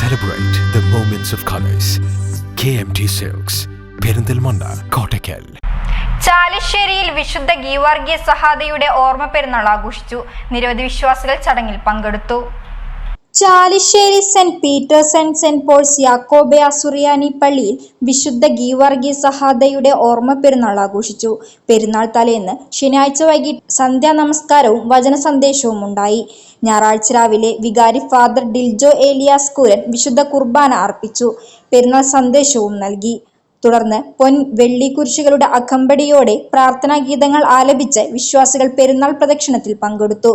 Celebrate of colours K M T silks Perinthalmanna Kottakkal. ചാലിശ്ശേരിയിൽ വിശുദ്ധ ഗീവാർഗീയ സഹാദയുടെ ഓർമ്മ പെരുന്നാൾ ആഘോഷിച്ചു. നിരവധി വിശ്വാസികൾ ചടങ്ങിൽ പങ്കെടുത്തു. Chalissery saint Peter's and saint Paul's യാക്കോബെ അസുറിയാനി പള്ളിയിൽ വിശുദ്ധ ഗീവർഗി സഹാദയുടെ ഓർമ്മ പെരുന്നാൾ ആഘോഷിച്ചു. പെരുന്നാൾ തലേന്ന് ശനിയാഴ്ച വൈകിട്ട് സന്ധ്യാ നമസ്കാരവും വചന സന്ദേശവും ഉണ്ടായി. ഞായറാഴ്ച രാവിലെ വികാരി ഫാദർ ഡിൽജോ ഏലിയാസ് കുരൻ വിശുദ്ധ കുർബാന അർപ്പിച്ചു. പെരുന്നാൾ സന്ദേശവും നൽകി. തുടർന്ന് പൊൻ വെള്ളി കുരിശുകളുടെ അകമ്പടിയോടെ പ്രാർത്ഥനാ ഗീതങ്ങൾ ആലപിച്ച് വിശ്വാസികൾ പെരുന്നാൾ പ്രദക്ഷിണത്തിൽ പങ്കെടുത്തു.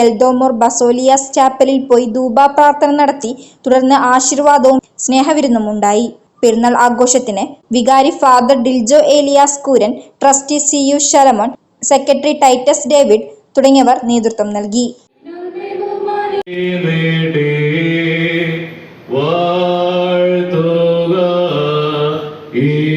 എൽദോമോർ ബസോലിയാസ് ചാപ്പലിൽ പോയി ധൂപ പ്രാർത്ഥന നടത്തി തുടർന്ന് ആശീർവാദവും സ്നേഹവിരുന്നും ഉണ്ടായി പെരുന്നാൾ ആഘോഷത്തിന് വികാരി father Diljo Elias Kooran trustee C U Sharamon secretary Titus David തുടങ്ങിയവർ നേതൃത്വം നൽകി. വാഴ്ത്തുക ഈ